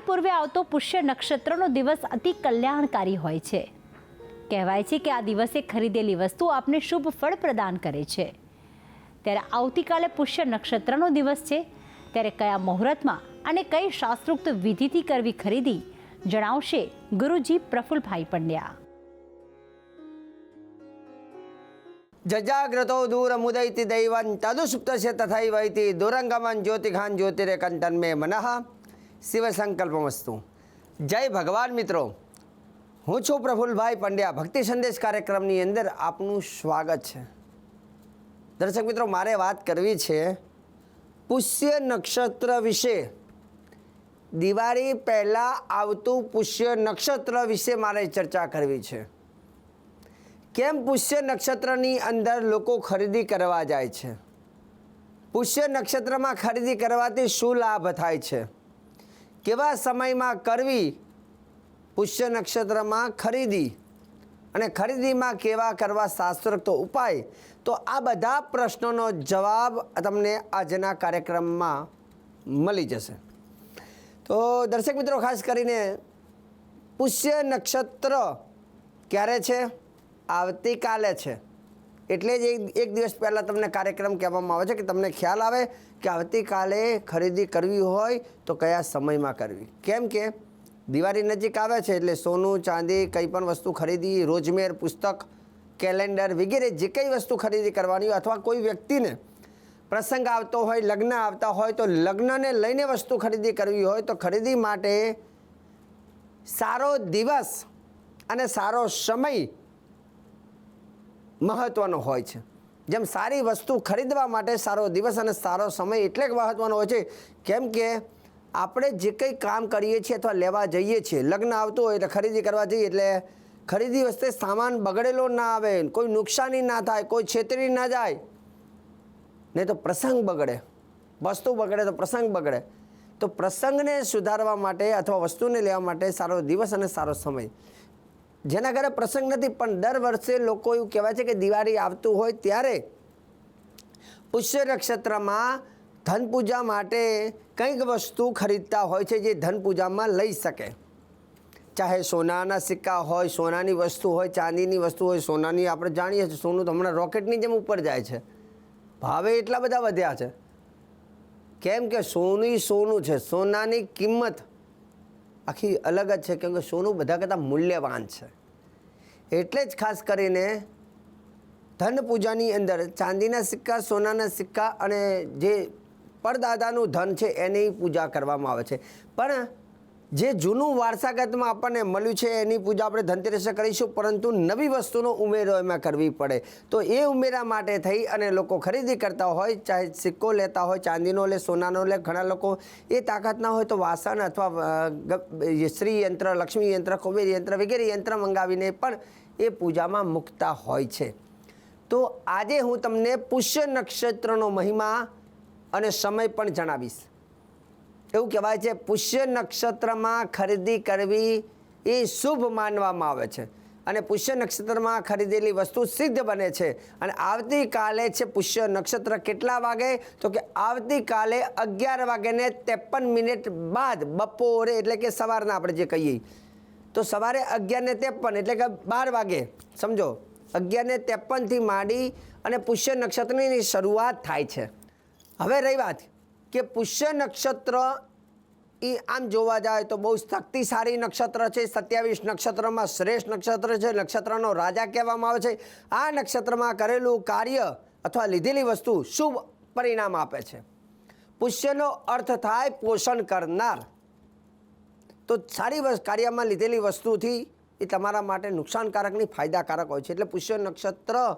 દિવાળી પૂર્વે આવતો પુષ્ય નક્ષત્રનો દિવસ અતિ કલ્યાણકારી હોય છે. કહેવાય છે કે આ દિવસે ખરીદેલી વસ્તુ આપને શુભ ફળ પ્રદાન કરે છે. ત્યારે આવતીકાલે પુષ્ય નક્ષત્રનો દિવસ છે. ત્યારે કયા મુહૂર્તમાં અને કઈ શાસ્ત્રોક્ત વિધિથી કરવી ખરીદી જણાવશે ગુરુજી પ્રફુલભાઈ પંડ્યા. જજાગ્રતો દૂરમુદૈતિ દૈવં તદુસુપ્તસ્ય તથૈવૈતિ દુરંગમન જ્યોતિખાન જ્યોતિરેકંતન મે મનઃ. શિવ સંકલ્પ વસ્તુ જય ભગવાન મિત્રો. હું છું પ્રફુલભાઈ પંડ્યા. ભક્તિ સંદેશ કાર્યક્રમની અંદર આપનું સ્વાગત છે. દર્શક મિત્રો, મારે વાત કરવી છે પુષ્ય નક્ષત્ર વિશે. દિવાળી પહેલાં આવતું પુષ્ય નક્ષત્ર વિશે મારે ચર્ચા કરવી છે. કેમ પુષ્ય નક્ષત્રની અંદર લોકો ખરીદી કરવા જાય છે? પુષ્ય નક્ષત્રમાં ખરીદી કરવાથી શું લાભ થાય છે? કેવા સમયમાં કરવી? પુષ્ય નક્ષત્રમાં ખરીદી. અને ખરીદીમાં કેવા કરવા શાસ્ત્રોક્ત ઉપાય? તો આ બધા પ્રશ્નોનો જવાબ તમને આજના કાર્યક્રમમાં મળી જશે. તો દર્શક મિત્રો, ખાસ કરીને પુષ્ય નક્ષત્ર ક્યારે છે? આવતીકાલે છે. એટલે જ એક દિવસ પહેલાં તમને કાર્યક્રમ કહેવામાં આવે છે કે તમને ખ્યાલ આવે કે આવતીકાલે ખરીદી કરવી હોય તો કયા સમયમાં કરવી? કેમ કે દિવાળી નજીક આવે છે એટલે સોનું, ચાંદી, કંઈ પણ વસ્તુ ખરીદી, રોજમેર, પુસ્તક, કેલેન્ડર વગેરે જે કંઈ વસ્તુ ખરીદી કરવાની હોય અથવા કોઈ વ્યક્તિને પ્રસંગ આવતો હોય, લગ્ન આવતા હોય તો લગ્નને લઈને વસ્તુ ખરીદી કરવી હોય તો ખરીદી માટે સારો દિવસ અને સારો સમય મહત્ત્વનો હોય છે. જેમ સારી વસ્તુ ખરીદવા માટે સારો દિવસ અને સારો સમય એટલે જ મહત્ત્વનો હોય છે. કેમ કે આપણે જે કંઈ કામ કરીએ છીએ અથવા લેવા જઈએ છીએ, લગ્ન આવતું હોય એટલે ખરીદી કરવા જઈએ એટલે ખરીદી વખતે સામાન બગડેલો ના આવે, કોઈ નુકસાની ના થાય, કોઈ છેતરી ના જાય. નહીં તો પ્રસંગ બગડે. વસ્તુ બગડે તો પ્રસંગ બગડે. તો પ્રસંગને સુધારવા માટે અથવા વસ્તુને લેવા માટે સારો દિવસ અને સારો સમય. જેના ઘરે પ્રસંગ નથી, પણ દર વર્ષે લોકો એવું કહેવાય છે કે દિવાળી આવતું હોય ત્યારે પુષ્ય નક્ષત્રમાં ધનપૂજા માટે કંઈક વસ્તુ ખરીદતા હોય છે જે ધનપૂજામાં લઈ શકે. ચાહે સોનાના સિક્કા હોય, સોનાની વસ્તુ હોય, ચાંદીની વસ્તુ હોય, સોનાની આપણે જાણીએ છીએ, સોનું તો હમણાં રોકેટની જેમ ઉપર જાય છે. ભાવે એટલા બધા વધ્યા છે. કેમ કે સોનું સોનું છે, સોનાની કિંમત આખી અલગ જ છે, કેમ કે સોનું બધા કરતાં મૂલ્યવાન છે. એટલે જ ખાસ કરીને ધન પૂજાની અંદર ચાંદીના સિક્કા, સોનાના સિક્કા અને જે પરદાદાનું ધન છે, એની પૂજા કરવામાં આવે છે. પણ જે જૂનું વારસાગતમાં આપણને મળ્યું છે, એની પૂજા આપણે ધનતેરસે કરીશું, પરંતુ નવી વસ્તુનો ઉમેરો એમાં કરવી પડે. તો એ ઉમેરા માટે થઈ અને લોકો ખરીદી કરતા હોય, ચાહે સિક્કો લેતા હોય, ચાંદીનો લે, સોનાનો લે, ઘણા લોકો એ તાકાત ના હોય તો વાસણ અથવા શ્રી યંત્ર, લક્ષ્મી યંત્ર, કુબેર યંત્ર વગેરે યંત્ર મંગાવીને પણ એ પૂજામાં મૂકતા હોય છે. તો આજે હું તમને પુષ્ય નક્ષત્રનો મહિમા અને સમય પણ જણાવીશ. એવું કહેવાય છે, પુષ્ય નક્ષત્રમાં ખરીદી કરવી એ શુભ માનવામાં આવે છે. અને પુષ્ય નક્ષત્રમાં ખરીદેલી વસ્તુ સિદ્ધ બને છે. અને આવતીકાલે છે, પુષ્ય નક્ષત્ર કેટલા વાગે? તો કે આવતીકાલે અગિયાર વાગેને ત્રેપન મિનિટ બાદ બપોરે, એટલે કે સવારના આપણે જે કહીએ. તો સવારે અગિયારને ત્રેપન, એટલે કે બાર વાગે, સમજો? અગિયારને ત્રેપનથી માંડી અને પુષ્ય નક્ષત્રની શરૂઆત થાય છે. હવે રહી વાત. કે પુષ્ય નક્ષત્ર એ આમ જોવા જાય તો બહુ શક્તિશાળી નક્ષત્ર છે. સત્યાવીસ નક્ષત્રમાં શ્રેષ્ઠ નક્ષત્ર છે. નક્ષત્રનો રાજા કહેવામાં આવે છે. આ નક્ષત્રમાં કરેલું કાર્ય અથવા લીધેલી વસ્તુ શુભ પરિણામ આપે છે. પુષ્યનો અર્થ થાય પોષણ કરનાર. તો સારી કાર્યમાં લીધેલી વસ્તુથી એ તમારા માટે નુકસાનકારકની ફાયદાકારક હોય છે. એટલે પુષ્ય નક્ષત્ર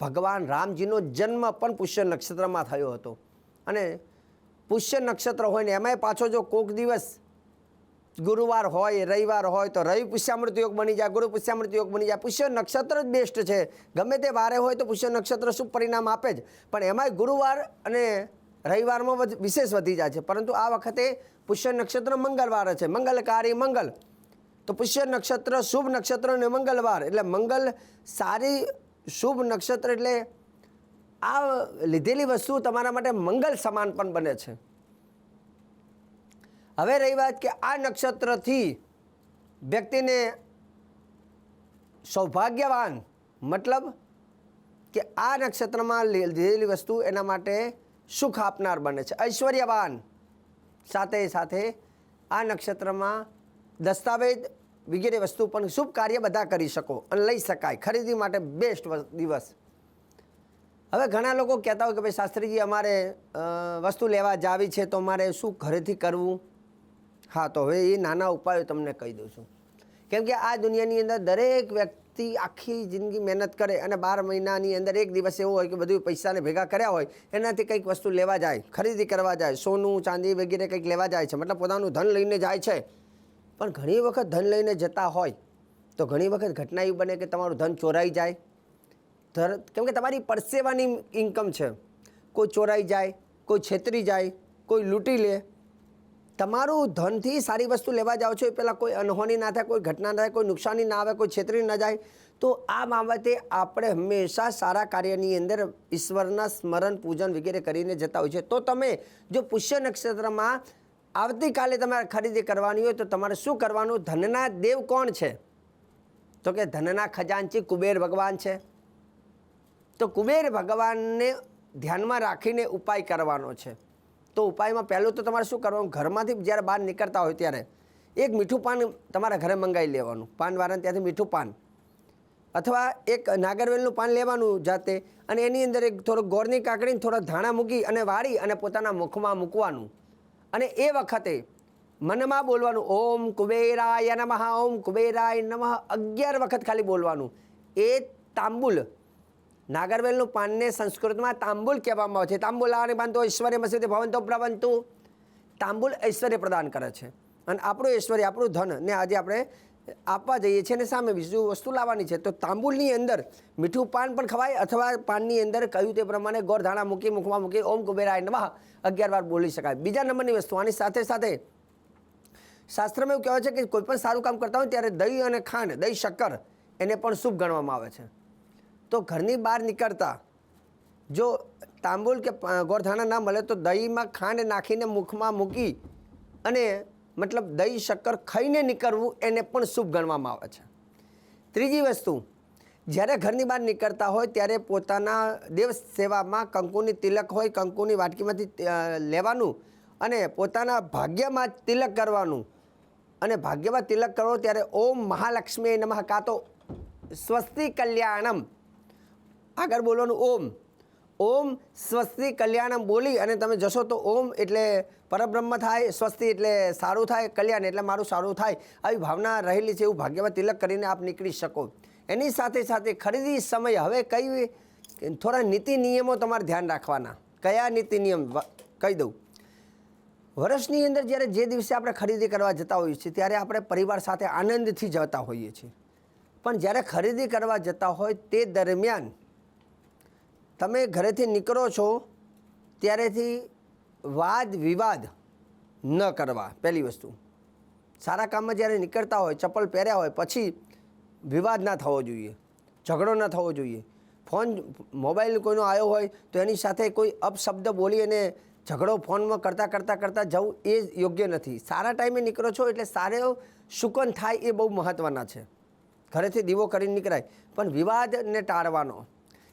ભગવાન રામજીનો જન્મ પણ પુષ્ય નક્ષત્રમાં થયો હતો. અને પુષ્ય નક્ષત્ર હોય ને એમાંય પાછો જો કોક દિવસ ગુરુવાર હોય, રવિવાર હોય, તો રવિ પુષ્યામૃત યોગ બની જાય, ગુરુ પુષ્યામૃત યોગ બની જાય. પુષ્ય નક્ષત્ર જ બેસ્ટ છે. ગમે તે વારે હોય તો પુષ્ય નક્ષત્ર શું પરિણામ આપે જ. પણ એમાંય ગુરુવાર અને રવિવારમાં વિશેષ વધી જાય છે. પરંતુ આ વખતે પુષ્ય નક્ષત્ર મંગળવાર છે. મંગલકારી મંગલ. તો પુષ્ય નક્ષત્ર શુભ નક્ષત્ર અને મંગળવાર. એટલે મંગલ સારી શુભ નક્ષત્ર એટલે આ લીધેલી વસ્તુ તમારા માટે મંગલ સમાન પણ બને છે. હવે રહી વાત કે આ નક્ષત્રથી વ્યક્તિને સૌભાગ્યવાન મતલબ કે આ નક્ષત્રમાં લીધેલી વસ્તુ એના માટે સુખ આપનાર બને છે. ઐશ્વર્યવાન સાથે સાથે આ નક્ષત્રમાં દસ્તાવેજ વગેરે વસ્તુ પણ શુભ કાર્ય બધા કરી શકો અને લઈ શકાય. ખરીદી માટે બેસ્ટ દિવસ. હવે ઘણા લોકો કહેતા હોય કે ભાઈ શાસ્ત્રીજી, અમારે વસ્તુ લેવા જાવી છે તો મારે શું ઘરેથી કરવું? હા, તો હવે એ નાના ઉપાયો તમને કહી દઉં છું. કેમ કે આ દુનિયાની અંદર દરેક વ્યક્તિ આખી જિંદગી મહેનત કરે અને બાર મહિનાની અંદર એક દિવસ એવો હોય કે બધું પૈસાને ભેગા કર્યા હોય, એનાથી કંઈક વસ્તુ લેવા જાય, ખરીદી કરવા જાય, સોનું, ચાંદી વગેરે કંઈક લેવા જાય છે, મતલબ પોતાનું ધન લઈને જાય છે. પણ ઘણી વખત ધન લઈને જતા હોય, તો ઘણી વખત ઘટના એવી બને કે તમારું ધન ચોરાઈ જાય ધર કેમ કે તમારી પરસેવાની ઇન્કમ છે. કોઈ ચોરાઈ જાય, કોઈ છેતરી જાય, કોઈ લૂંટી લે. તમારું ધનથી સારી વસ્તુ લેવા જાઓ છો એ પહેલાં કોઈ અનહોની ના થાય, કોઈ ઘટના ના થાય, કોઈ નુકસાની ના આવે, કોઈ છેતરી ના જાય, તો આ બાબતે આપણે હંમેશા સારા કાર્યની અંદર ઈશ્વરના સ્મરણ, પૂજન વગેરે કરીને જતા હોય છે. તો તમે જો પુષ્ય નક્ષત્રમાં આવતીકાલે તમારે ખરીદી કરવાની હોય, તો તમારે શું કરવાનું? ધનના દેવ કોણ છે? તો કે ધનના ખજાનચી કુબેર ભગવાન છે. તો કુબેર ભગવાનને ધ્યાનમાં રાખીને ઉપાય કરવાનો છે. તો ઉપાયમાં પહેલું તો તમારે શું કરવાનું? ઘરમાંથી જ્યારે બહાર નીકળતા હોય ત્યારે એક મીઠું પાન તમારા ઘરે મંગાવી લેવાનું. પાનવાળાને ત્યાંથી મીઠું પાન. અથવા એક નાગરવેલનું પાન લેવાનું જાતે. અને એની અંદર એક થોડોક ગોળની કાકડીને થોડા ધાણા મૂકી અને વાળી અને પોતાના મુખમાં મૂકવાનું. અને એ વખતે મનમાં બોલવાનું, ઓમ કુબેરાય નમઃ, ઓમ કુબેરાય નમઃ અગિયાર વખત ખાલી બોલવાનું. એ તાંબુલ નાગરવેલનું પાનને સંસ્કૃતમાં તાંબુલ કહેવામાં આવે છે. તાંબુલાની બાંધો ઐશ્વર્ય મસીદે ભવંતો પ્રવંતુ. તાંબુલ ઐશ્વર્ય પ્રદાન કરે છે. અને આપણું ઐશ્વર્ય, આપણું ધન ને આજે આપણે આપવા જઈએ છીએ અને સામે બીજું વસ્તુ લાવવાની છે. તો તાંબુલની અંદર મીઠું પાન પણ ખવાય અથવા પાનની અંદર કહ્યું તે પ્રમાણે ગોરધાણા મૂકી, મુખમાં મૂકી, ઓમ કુબેરાય નમઃ, અગિયાર વાર બોલી શકાય. બીજા નંબરની વસ્તુ, આની સાથે સાથે શાસ્ત્રમાં એવું કહેવાય છે કે કોઈ પણ સારું કામ કરતા હોય ત્યારે દહીં અને ખાંડ, દહીં, શક્કર એને પણ શુભ ગણવામાં આવે છે. તો ઘરની બહાર નીકળતા, જો તાંબુલ કે ગોરધાણા ના મળે તો દહીંમાં ખાંડ નાખીને મુખમાં મૂકી અને મતલબ દહીં, શક્કર ખાઈને નીકળવું એને પણ શુભ ગણવામાં આવે છે. ત્રીજી વસ્તુ, જ્યારે ઘરની બહાર નીકળતા હોય ત્યારે પોતાના દેવ સેવામાં કંકુની તિલક હોય, કંકુની વાટકીમાંથી લેવાનું અને પોતાના ભાગ્યમાં તિલક કરવાનું. અને ભાગ્યમાં તિલક કરો ત્યારે ઓમ મહાલક્ષ્મી નમઃ કાં તો સ્વસ્તિ કલ્યાણમ આગળ બોલવાનું ઓમ. ઓમ સ્વસ્તિ કલ્યાણમ બોલી અને તમે જશો તો ઓમ એટલે પરબ્રહ્મ થાય, સ્વસ્તિ એટલે સારું થાય, કલ્યાણ એટલે મારું સારું થાય. આવી ભાવના રહેલી છે એવું ભાગ્યમાં તિલક કરીને આપ નીકળી શકો. એની સાથે સાથે ખરીદી સમય હવે કઈ થોડા નીતિ નિયમો તમારે ધ્યાન રાખવાના. કયા નીતિ નિયમ? કહી દઉં. વર્ષની અંદર જ્યારે જે દિવસે આપણે ખરીદી કરવા જતા હોઈએ છીએ ત્યારે આપણે પરિવાર સાથે આનંદથી જતા હોઈએ છીએ. પણ જ્યારે ખરીદી કરવા જતા હોય તે દરમિયાન તમે ઘરેથી નીકળો છો, ત્યારેથી વાદ વિવાદ ન કરવા, પહેલી વસ્તુ. સારા કામમાં જ્યારે નીકળતા હોય, ચપ્પલ પહેર્યા હોય, પછી વિવાદ ના થવો જોઈએ, ઝઘડો ના થવો જોઈએ. ફોન મોબાઈલ કોઈનો આવ્યો હોય, તો એની સાથે કોઈ અપશબ્દ બોલી અને ઝઘડો ફોનમાં કરતાં કરતાં કરતાં જવું એ યોગ્ય નથી. સારા ટાઈમે નીકળો છો એટલે સારો શુકન થાય એ બહુ મહત્ત્વના છે. ઘરેથી દીવો કરીને નીકળાય. પણ વિવાદને ટાળવાનો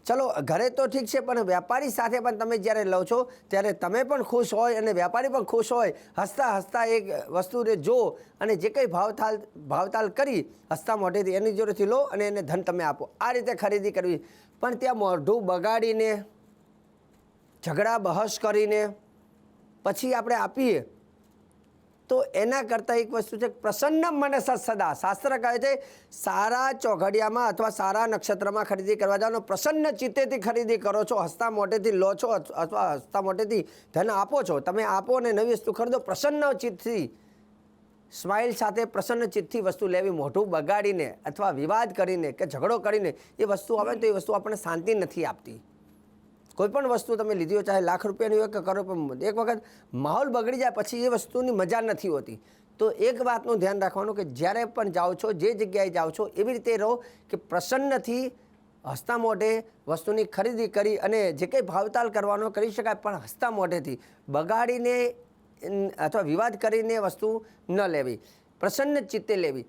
ચલો, ઘરે તો ઠીક છે, પણ વેપારી સાથે પણ તમે જ્યારે લો છો, ત્યારે તમે પણ ખુશ હોય અને વેપારી પણ ખુશ હોય. હસતા હસતા એક વસ્તુને જો અને જે કંઈ ભાવતાલ ભાવતાલ કરી, હસતા મોઢેથી એની જોડેથી લો અને એને ધન તમે આપો. આ રીતે ખરીદી કરવી. પણ ત્યાં મોઢું બગાડીને, ઝઘડા બહસ કરીને, પછી આપણે આપીએ. તો એના કરતાં એક વસ્તુ છે પ્રસન્ન મને સદા. શાસ્ત્ર કહે છે, સારા ચોઘડિયામાં અથવા સારા નક્ષત્રમાં ખરીદી કરવા જાઓ પ્રસન્ન ચિત્તેથી ખરીદી કરો છો. હસતા મોટેથી લો છો અથવા હસતા મોટેથી ધન આપો છો. તમે આપો અને નવી વસ્તુ ખરીદો. પ્રસન્ન ચિત્તથી સ્માઇલ સાથે પ્રસન્ન ચિત્તથી વસ્તુ લેવી, મોઢું બગાડીને અથવા વિવાદ કરીને કે ઝઘડો કરીને એ વસ્તુ આવે તો એ વસ્તુ આપણને શાંતિ નથી આપતી. કોઈ પણ વસ્તુ તમે લીધી હોય, ચાહે લાખ રૂપિયાની હોય કે કરો, પણ એક વખત માહોલ બગડી જાય પછી એ વસ્તુની મજા નથી હોતી. તો એક વાતનું ધ્યાન રાખવાનું કે જ્યારે પણ જાઓ છો, જે જગ્યાએ જાઓ છો, એવી રીતે રહો કે પ્રસન્નથી હસતા મોઢે વસ્તુની ખરીદી કરી અને જે કંઈ ભાવતાલ કરવાનો કરી શકાય, પણ હસતા મોઢેથી બગાડીને અથવા વિવાદ કરીને વસ્તુ ન લેવી. પ્રસન્ન ચિત્તે લેવી.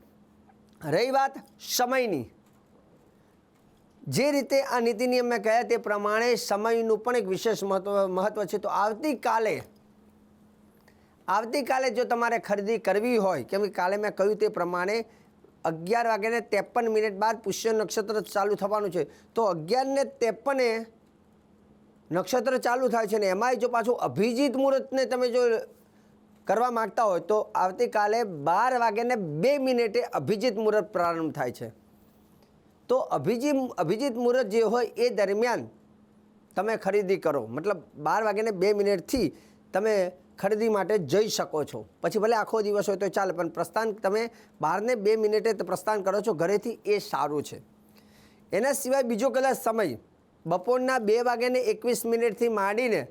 રહી વાત સમયની. જે રીતે આ નીતિ નિયમ મેં કહ્યા તે પ્રમાણે સમયનું પણ એક વિશેષ મહત્વ મહત્વ છે. તો આવતીકાલે આવતીકાલે જો તમારે ખરીદી કરવી હોય, કેમ કે કાલે મેં કહ્યું તે પ્રમાણે અગિયાર વાગ્યાને ત્રેપન મિનિટ બાદ પુષ્ય નક્ષત્ર ચાલુ થવાનું છે. તો અગિયારને ત્રેપને નક્ષત્ર ચાલુ થાય છે ને એમાંય જો પાછું અભિજીત મુહૂર્તને તમે જો કરવા માગતા હોય, તો આવતીકાલે બાર વાગ્યાને બે મિનિટે અભિજીત મુહૂર્ત પ્રારંભ થાય છે. તો અભિજીત અભિજીત મુહૂર્ત જે હોય એ દરમિયાન તમે ખરીદી કરો. મતલબ બાર વાગ્યાને બે મિનિટથી તમે ખરીદી માટે જઈ શકો છો. પછી ભલે આખો દિવસ હોય તો ચાલે, પણ પ્રસ્થાન તમે બારને બે મિનિટે પ્રસ્થાન કરો છો. ઘરેથી એ સારું છે. એના સિવાય બીજો કદાચ સમય. બપોરના બે વાગ્યાને એકવીસ મિનિટથી માંડીને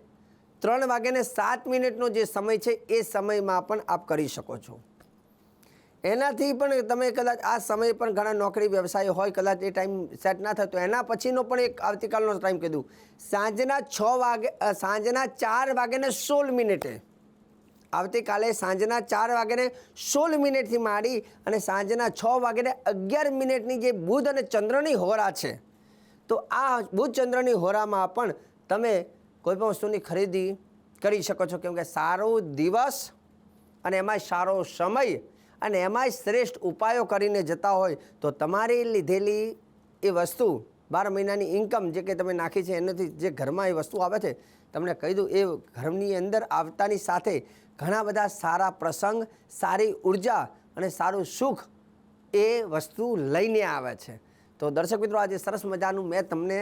ત્રણ વાગ્યાને સાત મિનિટનો જે સમય છે એ સમયમાં પણ આપ કરી શકો છો. એનાથી પણ તમે કદાચ આ સમયે પણ ઘણા નોકરી વ્યવસાય હોય, કદાચ એ ટાઈમ સેટ ના થતો એના પછીનો પણ એક આવતીકાલનો ટાઈમ કીધું સાંજના છ વાગે સાંજના ચાર વાગ્યાને સોળ મિનિટે. આવતીકાલે સાંજના ચાર વાગ્યાને સોળ મિનિટથી માંડી અને સાંજના છ વાગ્યાને અગિયાર મિનિટની જે બુધ અને ચંદ્રની હોરા છે, તો આ બુધ ચંદ્રની હોરામાં પણ તમે કોઈ પણ વસ્તુની ખરીદી કરી શકો છો. કેમ કે સારો દિવસ અને એમાંય સારો સમય અને એમાંય શ્રેષ્ઠ ઉપાયો કરીને જતા હોય તો તમારી લીધેલી એ વસ્તુ, બાર મહિનાની ઇન્કમ જે કે તમે નાખી છે એનાથી જે ઘરમાં એ વસ્તુ આવે છે, તમને કહી દઉં, એ ઘરની અંદર આવતાની સાથે ઘણા બધા સારા પ્રસંગ, સારી ઊર્જા અને સારું સુખ એ વસ્તુ લઈને આવે છે. તો દર્શક મિત્રો, આજે સરસ મજાનું મેં તમને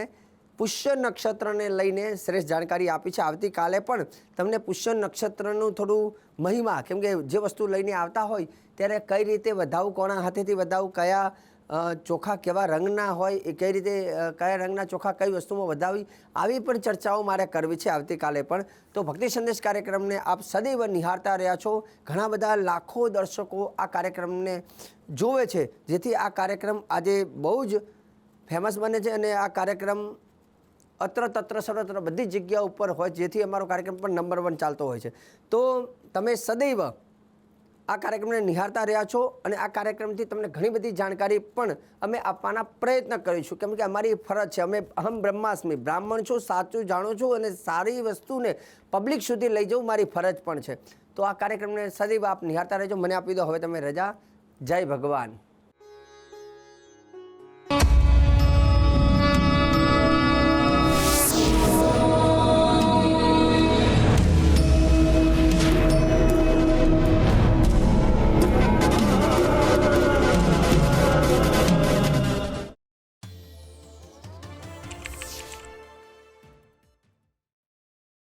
પુષ્ય નક્ષત્રને લઈને શ્રેષ્ઠ જાણકારી આપી છે. આવતીકાલે પણ તમને પુષ્ય નક્ષત્રનું થોડું મહિમા, કેમ કે જે વસ્તુ લઈને આવતા હોય, ત્યારે કઈ રીતે વધાવું, કોના હાથેથી વધાવું, કયા ચોખા કેવા રંગના હોય, એ કઈ રીતે કયા રંગના ચોખા કઈ વસ્તુમાં વધાવી, આવી પણ ચર્ચાઓ મારે કરવી છે આવતીકાલે પણ. તો ભક્તિ સંદેશ કાર્યક્રમને આપ સદૈવ નિહાળતા રહ્યા છો. ઘણા બધા લાખો દર્શકો આ કાર્યક્રમને જોવે છે, જેથી આ કાર્યક્રમ આજે બહુ જ ફેમસ બને છે અને આ કાર્યક્રમ અત્ર તત્ર સર્વત્ર બધી જગ્યા ઉપર હોય, જેથી અમારો કાર્યક્રમ પણ નંબર વન ચાલતો હોય છે. તો તમે સદૈવ આ કાર્યક્રમને નિહાળતા રહ્યા છો અને આ કાર્યક્રમથી તમને ઘણી બધી જાણકારી પણ અમે આપવાના પ્રયત્ન કરીશું. કેમ કે અમારી ફરજ છે, અમે અહમ બ્રહ્માસ્મી, બ્રાહ્મણ છું, સાચું જાણું છું અને સારી વસ્તુને પબ્લિક સુધી લઈ જવું મારી ફરજ પણ છે. તો આ કાર્યક્રમને સદૈવ આપ નિહાળતા રહેજો. મને આપી દો. હવે તમે રજા. જય ભગવાન.